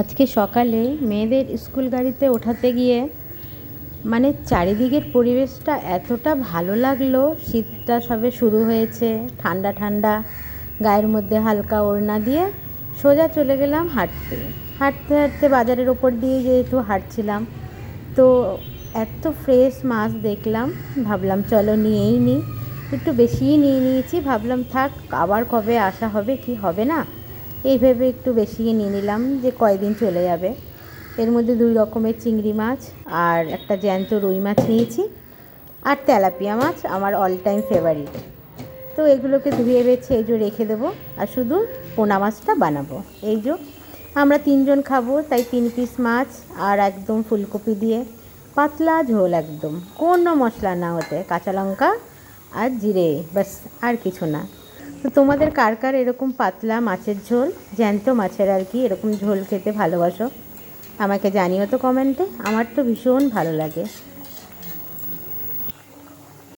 আজকে সকালে মেয়েদের স্কুল গাড়িতে ওঠাতে গিয়ে মানে চারিদিকের পরিবেশটা এতটা ভালো লাগল, শীতটা সবে শুরু হয়েছে, ঠান্ডা ঠান্ডা, গায়ের মধ্যে হালকা ওড়না দিয়ে সোজা চলে গেলাম হাঁটতে। হাঁটতে হাঁটতে বাজারের ওপর দিয়ে যেহেতু হাঁটছিলাম, তো এত ফ্রেশ মাছ দেখলাম, ভাবলাম চলো নিয়েই নিই একটু বেশিই নিয়ে নিয়েছি, ভাবলাম থাক, আবার কবে আসা হবে, কি হবে না? এই ভেবে একটু বেশিই নিয়ে নিলাম যে কয়দিন চলে যাবে। এর মধ্যে দুই রকমের চিংড়ি মাছ আর একটা জ্যান্ত রুই মাছ নিয়েছি আর তেলাপিয়া মাছ, আমার অল টাইম ফেভারিট তো এগুলোকে ধুয়ে বেছে এই যে রেখে দেবো আর শুধু পোনা মাছটা বানাবো। এই যে আমরা তিনজন খাব, তাই তিন পিস মাছ আর একদম ফুলকপি দিয়ে পাতলা ঝোল একদম। কোনো মশলা না হতে কাঁচা লঙ্কা আর জিরে, ব্যাস, আর কিছু না। তো তোমাদের কার কার এরকম পাতলা মাছের ঝোল? জ্যান্ত মাছের আর কি, এরকম ঝোল খেতে ভালোবাসো? আমাকে জানিও তো কমেন্টে আমার তো ভীষণ ভালো লাগে।